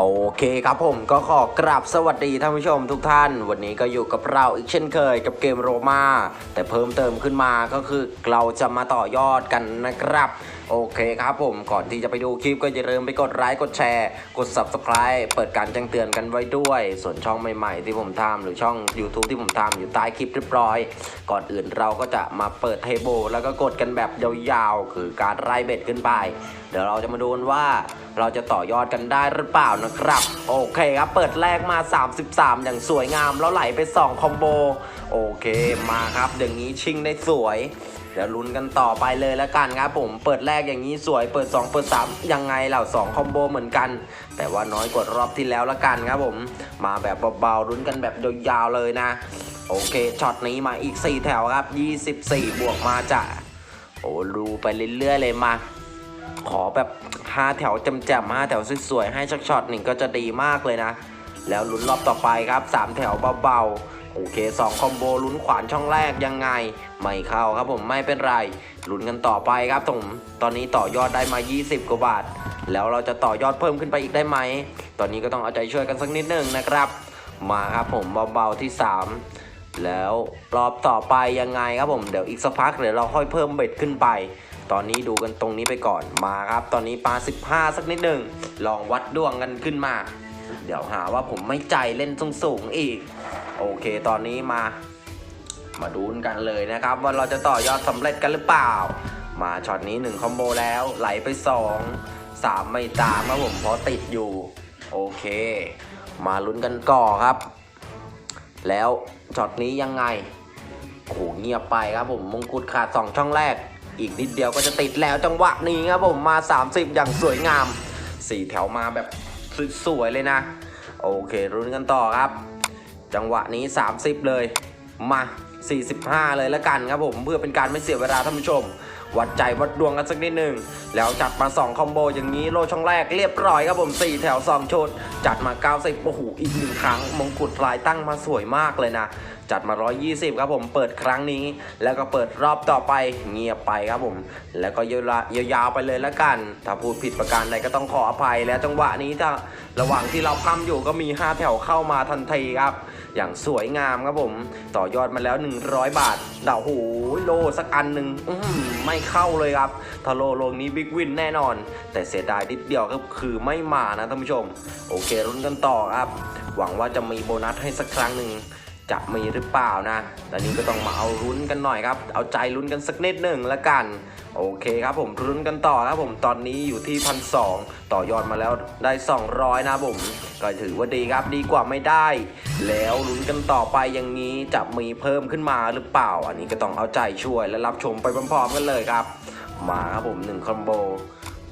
โอเคครับผมก็ขอกราบสวัสดีท่านผู้ชมทุกท่าน วันนี้ก็อยู่กับเราอีกเช่นเคยกับเกมโรมาแต่เพิ่มเติมขึ้นมาก็คือเราจะมาต่อยอดกันนะครับ โอเคครับผมก่อนที่จะไปดูคลิปก็อย่าลืมไปกดไลค์กดแชร์ กด Subscribe เปิดการแจ้งเตือนกันไว้ด้วย ส่วนช่องใหม่ๆที่ผมทำหรือช่อง YouTube ที่ผมทำอยู่ใต้คลิปเรียบร้อย ก่อนอื่นเราก็จะมาเปิดเทเบิลแล้วก็กดกันแบบยาวๆ คือการไล่เบ็ดขึ้นไป เดี๋ยวเราจะมาดูกันว่าเราจะต่อยอดกันได้หรือเปล่านะครับ โอเคครับเปิดแรกมา 33 อย่างสวยงามแล้วไหลไป 2 คอมโบ โอเคมาครับอย่างนี้ชิงได้สวย เดี๋ยวลุ้นกันต่อไปเลยแล้วกันครับผมเปิดแรกอย่างนี้สวยเปิด 2 เปิด 3 ยังไงเหล่า2คอมโบเหมือนกัน แต่ว่าน้อยกว่ารอบที่แล้วล้วกันครับผมมาแบบเบาๆลุ้นกันแบบยาวๆเลยนะ โอเคช็อตนี้มาอีก 4 แถวครับ 24 บวกมาจะโอ้รูไปเรื่อยๆเลยมาขอแบบ 5 แถวแจ่มๆ5แถวสวยๆให้ชักช็อตหนึ่งก็จะดีมากเลยนะ แล้วลุ้นรอบต่อไปครับ 3 แถวเบาๆ โอเค2คอมโบลุ้นขวานช่องแรกยังไง ไม่เข้าครับผมไม่เป็นไรลุ้นกันต่อไปครับผมตอนนี้ต่อยอดได้มา 20 กว่าบาท แล้วเราจะต่อยอดเพิ่มขึ้นไปอีกได้ไหม ตอนนี้ก็ต้องเอาใจช่วยกันสักนิดหนึ่งนะครับ มาครับผมเบาๆที่ 3 แล้วรอบต่อไปยังไงครับผมเดี๋ยวอีกสักพักเดี๋ยวเราค่อยเพิ่มเบ็ดขึ้นไป ตอนนี้ดูกันตรงนี้ไปก่อนมาครับ ตอนนี้ปลา 15 สักนิดหนึ่งลองวัดดวงกันขึ้นมา เดี๋ยวหาว่าผมไม่ใจเล่นสูงๆอีก โอเคตอนนี้มา มาดูกันเลยนะครับ ว่าเราจะต่อยอดสำเร็จกันหรือเปล่า มาช็อตนี้1คอมโบแล้วไหลไป 2 3 ไม่ตามครับผมเพราะติดอยู่ โอเค มาลุ้นกันก่อครับ แล้วช็อตนี้ยังไงโอ้โหเงียบไปครับผมมงกุฎขาด 2 ช่องแรก อีกนิดเดียวก็จะติดแล้วจังหวะนี้ครับผมมา 30 อย่างสวยงาม 4 แถวมาแบบสวยๆเลยนะ โอเครุ้นกันต่อครับ จังหวะนี้ 30 เลยมา 45 เลยแล้วกันครับผมเพื่อเป็นการไม่เสียเวลาท่านผู้ชมวัดใจวัดดวงกันสักนิดหนึ่งแล้วจัดมา 2 คอมโบอย่างนี้โลช่องแรกเรียบร้อยครับผม 4 แถว 2ชนจัดมา 90 โอ้โห อีกหนึ่งครั้ง มงกุฎลายตั้งมาสวยมากเลยนะ จัดมา 120 ครับผมเปิดครั้งนี้ แล้วก็เปิดรอบต่อไปเงียบไปครับผม แล้วก็ยาวๆไปเลยแล้วกัน ถ้าพูดผิดประการใดก็ต้องขออภัยแล้วจังหวะนี้ถ้าระหว่างที่เราพัมอยู่ก็มี 5 แถวเข้ามาทันทีครับ อย่างสวยงามครับผม ต่อยอดมาแล้ว 100 บาทเดาวโหโลสักอันหนึ่งไม่เข้าเลยครับถ้าโลลงนี้บิ๊กวินแน่นอน แต่เสียดายนิดเดียวก็คือไม่มานะท่านผู้ชม โอเครุ่นกันต่อครับ หวังว่าจะมีโบนัสให้สักครั้งหนึ่ง จะมีหรือเปล่านะตอนนี้ก็ต้องมาเอาลุ้นกันหน่อยครับ เอาใจลุ้นกันสักนิดหนึ่งละกัน โอเคครับผมลุ้นกันต่อครับผมตอนนี้อยู่ที่พันสองต่อยอดมาแล้วได้ 200 นะผม ก็ถือว่าดีครับดีกว่าไม่ได้ แล้วลุ้นกันต่อไปอย่างนี้จะมีเพิ่มขึ้นมาหรือเปล่า อันนี้ก็ต้องเอาใจช่วยและรับชมไปพร้อมๆกันเลยครับ มาครับผม1คอมโบ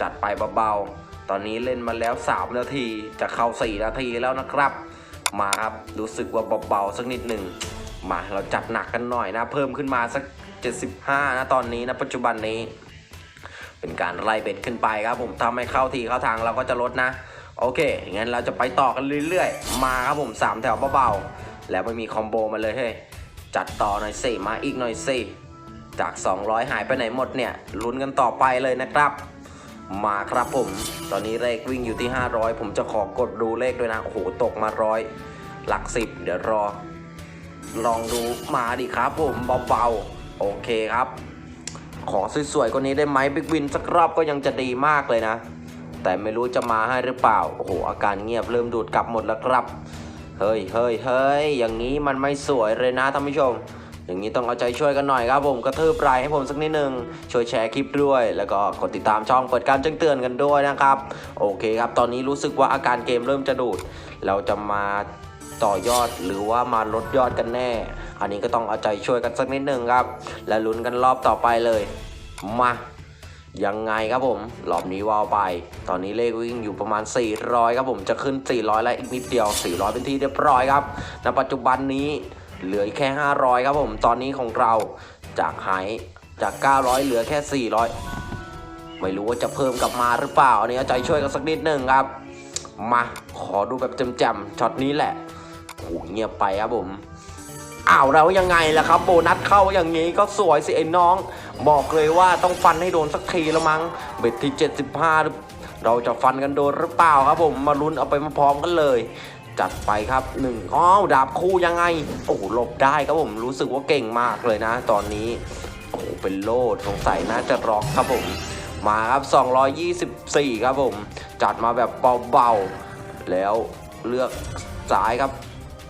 จัดไปเบาๆตอนนี้เล่นมาแล้ว 3 นาทีจะเข้า 4 นาทีแล้วนะครับ มาครับรู้สึกว่าเบาๆสักนิดหนึ่งมาเราจัดหนักกันหน่อยนะ เพิ่มขึ้นมาสัก 75 นะตอนนี้นะปัจจุบันนี้ เป็นการไล่เบ็ดขึ้นไปครับผมถ้าไม่เข้าทีเข้าทางเราก็จะลดนะ โอเคงั้นเราจะไปต่อกันเรื่อยๆ มาครับผม 3 แถวเบาๆ แล้วไม่มีคอมโบมาเลยเฮ้ยจัดต่อหน่อยสิมาอีกหน่อยสิจาก 200 หายไปไหนหมดเนี่ยลุ้นกันต่อไปเลยนะครับ มาครับผม ตอนนี้เลขวิ่งอยู่ที่ 500 ผมจะขอกดดูเลขด้วยนะ โอ้โห ตกมาร้อยหลักสิบเดี๋ยวรอ ลองดูมาดิครับผมเบาๆ โอเคครับ ขอสวยๆกว่านี้ได้ไหมบิ๊กวินสักรอบก็ยังจะดีมากเลยนะ แต่ไม่รู้จะมาให้หรือเปล่า โอ้โห อาการเงียบเริ่มดูดกลับหมดแล้วครับ เฮ้ยเฮ้ยเฮ้ยอย่างนี้มันไม่สวยเลยนะท่านผู้ชม อย่างนี้ต้องเอาใจช่วยกันหน่อยครับผมกระทืบไลค์ให้ผมสักนิดนึงช่วยแชร์คลิปด้วย แล้วก็กดติดตามช่องเปิดการแจ้งเตือนกันด้วยนะครับ โอเคครับ ตอนนี้รู้สึกว่าอาการเกมเริ่มจะดูด เราจะมาต่อยอดหรือว่ามาลดยอดกันแน่ อันนี้ก็ต้องเอาใจช่วยกันสักนิดนึงครับ และลุ้นกันรอบต่อไปเลย มายังไงครับผมรอบนี้วาวไป ตอนนี้เลขวิ่งอยู่ประมาณ 400 ครับผมจะขึ้น 400 แล้วอีกนิดเดียว 400 เป็นที่เรียบร้อยครับณปัจจุบันนี้ เหลืออีกแค่ 500 ครับผม ตอนนี้ของเราจากหายจาก 900 เหลือแค่ 400 ไม่รู้ว่าจะเพิ่มกลับมาหรือเปล่า อันนี้ใจช่วยกันสักนิดหนึ่งครับ มาขอดูแบบจ่มๆช็อตนี้แหละโอ้โหเงียบไปครับผมอ้าวแล้วยังไงล่ะครับ โบนัสเข้าอย่างนี้ก็สวยสิไอ้น้อง บอกเลยว่าต้องฟันให้โดนสักทีละมั้งเบ็ดที่ 75 เราจะฟันกันโดนหรือเปล่าครับผมมาลุ้นเอาไปมาพร้อมกันเลย จัดไปครับหนึ่งอ้าวดาบคู่ยังไง โอ้โหหลบได้ครับผมรู้สึกว่าเก่งมากเลยนะ ตอนนี้โอ้โหเป็นโลดสงสัยน่าจะร็อกครับผมมาครับ 224 ครับผม จัดมาแบบเบาๆ แล้วเลือกสายครับ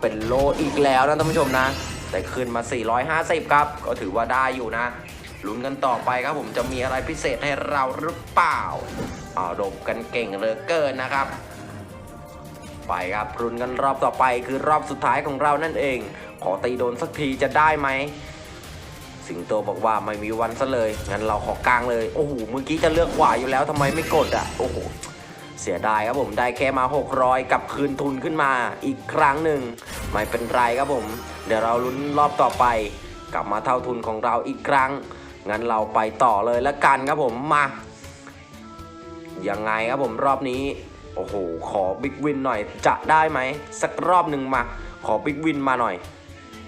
เป็นโลอีกแล้วนะท่านผู้ชมนะ แต่ขึ้นมา 450 ครับ ก็ถือว่าได้อยู่นะลุ้นกันต่อไปครับผมจะมีอะไรพิเศษให้เราหรือเปล่าเอารบกันเก่งเหลือเกินนะครับ ไปครับรุนกันรอบต่อไปคือรอบสุดท้ายของเรานั่นเอง ขอตีโดนสักทีจะได้ไหม สิงโตบอกว่าไม่มีวันซะเลย งั้นเราขอกลางเลย โอ้โห เมื่อกี้จะเลือกขวาอยู่แล้วทำไมไม่กดอะ โอ้โห เสียดายครับผม ได้แค่มา 600กลับคืนทุนขึ้นมาอีกครั้งหนึ่ง ไม่เป็นไรครับผม เดี๋ยวเราลุ้นรอบต่อไป กลับมาเท่าทุนของเราอีกครั้ง งั้นเราไปต่อเลยละกันครับผม มา ยังไงครับผมรอบนี้ โอ้โห ขอบิ๊กวินหน่อย จะได้ไหม สักรอบหนึ่งมา ขอบิ๊กวินมาหน่อย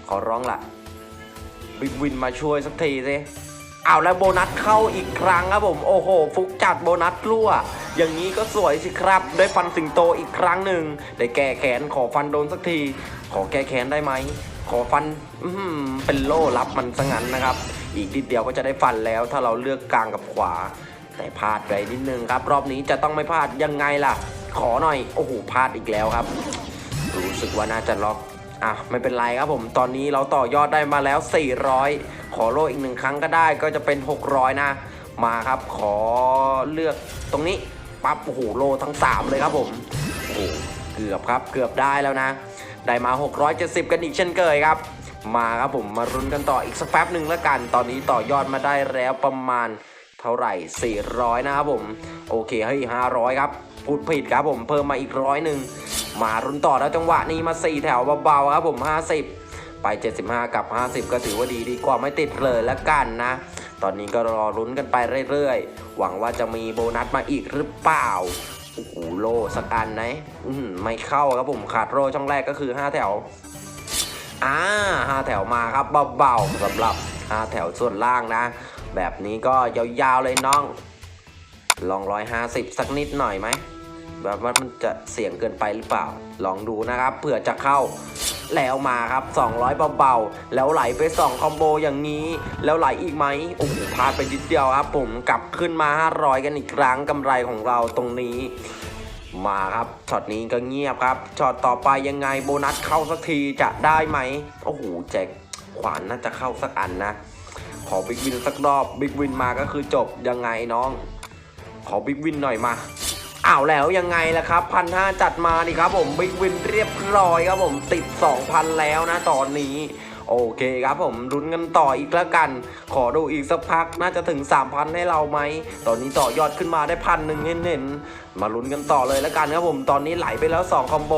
ขอร้องละบิ๊กวินมาช่วยสักทีสิเอาแล้วโบนัสเข้าอีกครั้งครับผม โอ้โห ฟุกจัดโบนัสรั่ว อย่างนี้ก็สวยสิครับ ได้ฟันสิงโตอีกครั้งหนึ่งได้แก้แขนขอฟันโดนสักที ขอแก้แขนได้ไหม ขอฟันอืมเป็นโล่รับมันซะงั้นนะครับ อีกนิดเดียวก็จะได้ฟันแล้วถ้าเราเลือกกลางกับขวา แต่พลาดไปนิดนึงครับ รอบนี้จะต้องไม่พลาดยังไงล่ะ ขอหน่อย โอ้โหพลาดอีกแล้วครับ รู้สึกว่าน่าจะล็อกอะไม่เป็นไรครับผมตอนนี้เราต่อยอดได้มาแล้ว 400 ขอโลอีกหนึ่งครั้งก็ได้ก็จะเป็น 600 นะ มาครับขอเลือกตรงนี้ปั๊บโอ้โหโลทั้ง 3 เลยครับผมโอ้โหเกือบครับเกือบได้แล้วนะ ได้มา 670 กันอีกเช่นเคยครับ มาครับผมมารุนกันต่ออีกสักแป๊บหนึ่งแล้วกัน ตอนนี้ต่อยอดมาได้แล้วประมาณ ท่าไหร่ 400 นะครับผม โอเคเฮ้ย500 ครับ พูดผิดครับผมเพิ่มมาอีกร้อยหนึ่งมารุนต่อแล้วจังหวะนี้มา 4 แถวเบาๆครับผม 50 ไป 75 กับ 50 ก็ถือว่าดีดีกว่าไม่ติดเลยละกันนะ ตอนนี้ก็รอรุ้นกันไปเรื่อยๆ หวังว่าจะมีโบนัสมาอีกหรือเปล่าโอ้โหโลสักอันไหนไม่เข้าครับผมขาดโลช่องแรกก็คือ 5 แถวอ่าห้าแถวมาครับเบาๆสำหรับห้าแถวส่วนล่างนะ แบบนี้ก็ยาวๆเลยน้อง ลองร้อยห้าสิบสักนิดหน่อยไหมแบบว่ามันจะเสี่ยงเกินไปหรือเปล่า ลองดูนะครับเผื่อจะเข้าแล้วมาครับ 200 เบาๆ แล้วไหลไป 2 คอมโบอย่างนี้ แล้วไหลอีกไหมโอ้โหพลาดไปนิดเดียวครับ ผมกลับขึ้นมา 500 กันอีกครั้งกำไรของเราตรงนี้ มาครับช็อตนี้ก็เงียบครับช็อตต่อไปยังไงโบนัสเข้าสักทีจะได้ไหมโอ้โหแจ็คขวานน่าจะเข้าสักอันนะ ขอบิ๊กวินสักรอบบิ๊กวินมาก็คือจบยังไงน้อง ขอบิ๊กวินหน่อยมาอ้าวแล้วยังไงล่ะครับพันห้าจัดมาดิครับผมบิ๊กวินเรียบร้อยครับผมติด 2,000 แล้วนะตอนนี้ โอเคครับผมลุ้นกันต่ออีกแล้วกัน ขอดูอีกสักพักน่าจะถึง 3,000 ให้เราไหม ตอนนี้ต่อยอดขึ้นมาได้พันหนึ่งเน้นๆมาลุ้นกันต่อเลยแล้วกันครับผมตอนนี้ไหลไปแล้ว 2 คอมโบ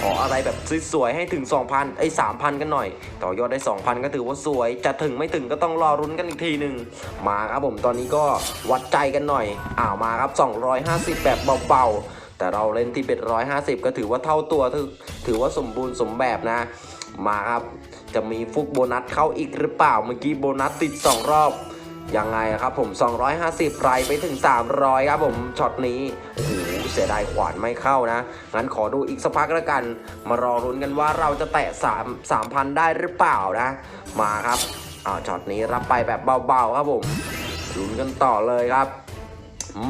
ขออะไรแบบสวยๆให้ถึง 2,000ไอ้3,000 กันหน่อย ต่อยอดได้ 2,000 ก็ถือว่าสวย จะถึงไม่ถึงก็ต้องรอรุ้นกันอีกทีหนึ่งมาครับผมตอนนี้ก็วัดใจกันหน่อยอ้าวมาครับ 250 แบบเบาๆแต่เราเล่นที่เป็น150 ก็ถือว่าเท่าตัว ถือว่าสมบูรณ์สมแบบนะ มาครับ จะมีฟุกโบนัสเข้าอีกหรือเปล่า เมื่อกี้โบนัสติด 2 รอบ ยังไงครับผม 250 ไรไปถึง 300 ครับผมช็อตนี้ โอ้โห เสียดายขวานไม่เข้านะ งั้นขอดูอีกสักพักแล้วกัน มารอรุ้นกันว่าเราจะแตะ 3 3,000 ได้หรือเปล่านะ มาครับอ่าช็อตนี้รับไปแบบเบาๆครับผมลุ้นกันต่อเลยครับ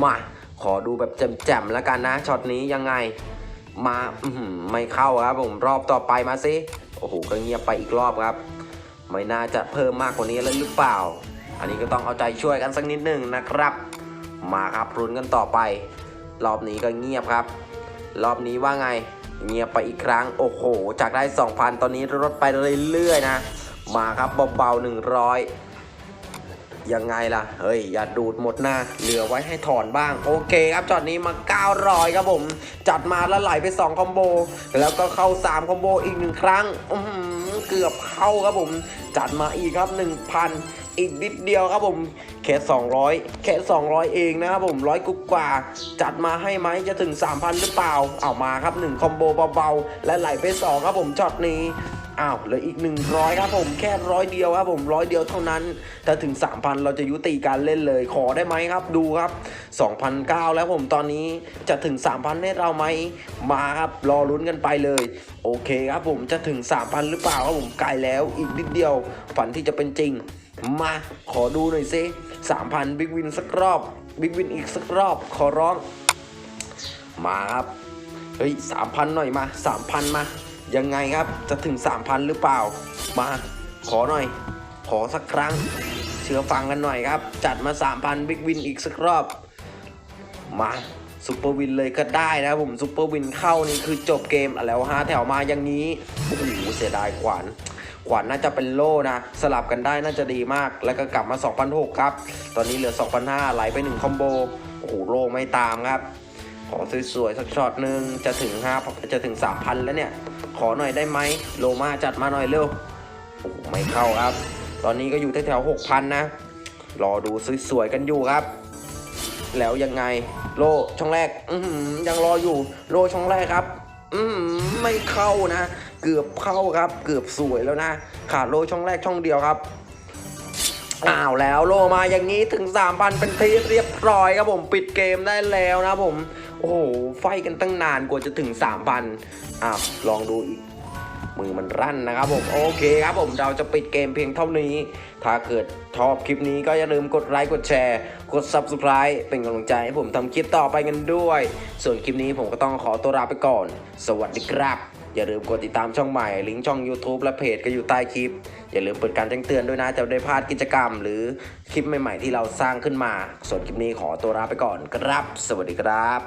มาขอดูแบบแจ่มๆแล้วกันนะช็อตนี้ยังไง มาไม่เข้าครับผมรอบต่อไปมาสิ โอ้โหก็เงียบไปอีกรอบครับ ไม่น่าจะเพิ่มมากกว่านี้เลยหรือเปล่า อันนี้ก็ต้องเอาใจช่วยกันสักนิดหนึ่งนะครับ มาครับรุนกันต่อไป รอบนี้ก็เงียบครับ รอบนี้ว่าไง เงียบไปอีกครั้ง โอ้โห จากได้ 2,000 ตอนนี้ลดไปเรื่อยๆนะ มาครับเบาๆ100 ยังไงล่ะ เฮ้ย อย่าดูดหมดนะเหลือไว้ให้ถอนบ้าง โอเคครับจอดนี้มา 900 ครับผม จัดมาแล้วไหลไป 2 คอมโบ แล้วก็เข้า 3 คอมโบอีกหนึ่งครั้งอือหือเกือบเข้าครับผม จัดมาอีกครับ 1,000 อีกนิดเดียวครับผมแค่200แค่200 เองนะครับผมร้อยกุกกว่า จัดมาให้ไหมจะถึง 3,000 หรือเปล่า เอามาครับ 1 คอมโบเบาๆและไหลไป 2 ครับผมช็อตนี้ อ้าวเหลืออีก 100 ครับผมแค่ร้อยเดียวครับผมร้อยเดียวเท่านั้น ถ้าถึง 3,000 เราจะยุติการเล่นเลย ขอได้ไหมครับดูครับ2,009แล้วผมตอนนี้จะถึง 3,000ให้เราไหมมาครับรอลุ้นกันไปเลย โอเคครับผมจะถึง 3,000 หรือเปล่าครับผมไกลแล้วอีกนิดเดียว ฝันที่จะเป็นจริง มาขอดูหน่อยซิ3,000บิ๊กวินสักรอบบิ๊กวินอีกสักรอบขอร้องมาครับ เฮ้ยสามพันหน่อยมาสามพันมา ยังไงครับจะถึงสามพันหรือเปล่า มาขอหน่อย ขอสักครั้ง เชื่อฟังกันหน่อยครับ จัดมาสามพันบิ๊กวินอีกสักรอบ มาซุปเปอร์วินเลยก็ได้นะผมซุปเปอร์วินเข้านี่คือจบเกมแล้วฮะแถวมาอย่างนี้โอ้โหเสียดายขวานขวานน่าจะเป็นโล่นะ สลับกันได้น่าจะดีมาก แล้วก็กลับมา2,600ครับ ตอนนี้เหลือ2,500ไหลไป 1 คอมโบ โอ้โห โล่ไม่ตามครับ ขอสวยๆสักช็อตหนึ่งจะถึง5จะถึง3,000แล้วเนี่ย ขอหน่อยได้ไหมโลมาจัดมาหน่อยเร็วโอ้ไม่เข้าครับ ตอนนี้ก็อยู่แถวๆ6,000นะ รอดูสวยๆกันอยู่ครับ แล้วยังไงโลช่องแรกอืยังรออยู่โลช่องแรกครับ อืไม่เข้านะ เกือบเข้าครับ เกือบสวยแล้วนะ ขาดโลช่องแรกช่องเดียวครับ อ้าวแล้วโลมาอย่างนี้ถึง 3,000 เป็นที่เรียบร้อยครับผมปิดเกมได้แล้วนะผม โอ้โห ไฟกันตั้งนานกว่าจะถึง 3,000 อ้าว ลองดูอีก มือมันรั่นนะครับผม โอเคครับผมเราจะปิดเกมเพียงเท่านี้ ถ้าเกิดชอบคลิปนี้ก็อย่าลืมกดไลค์กดแชร์ กด Subscribe เป็นกำลังใจให้ผมทำคลิปต่อไปกันด้วย ส่วนคลิปนี้ผมก็ต้องขอตัวลาไปก่อน สวัสดีครับ อย่าลืมกดติดตามช่องใหม่ ลิงก์ช่อง YouTube และเพจก็อยู่ใต้คลิป อย่าลืมเปิดการแจ้งเตือนด้วยนะ จะได้พลาดกิจกรรม หรือคลิปใหม่ๆที่เราสร้างขึ้นมา ส่วนคลิปนี้ขอตัวลาไปก่อนครับ สวัสดีครับ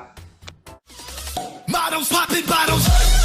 Models popping bottles.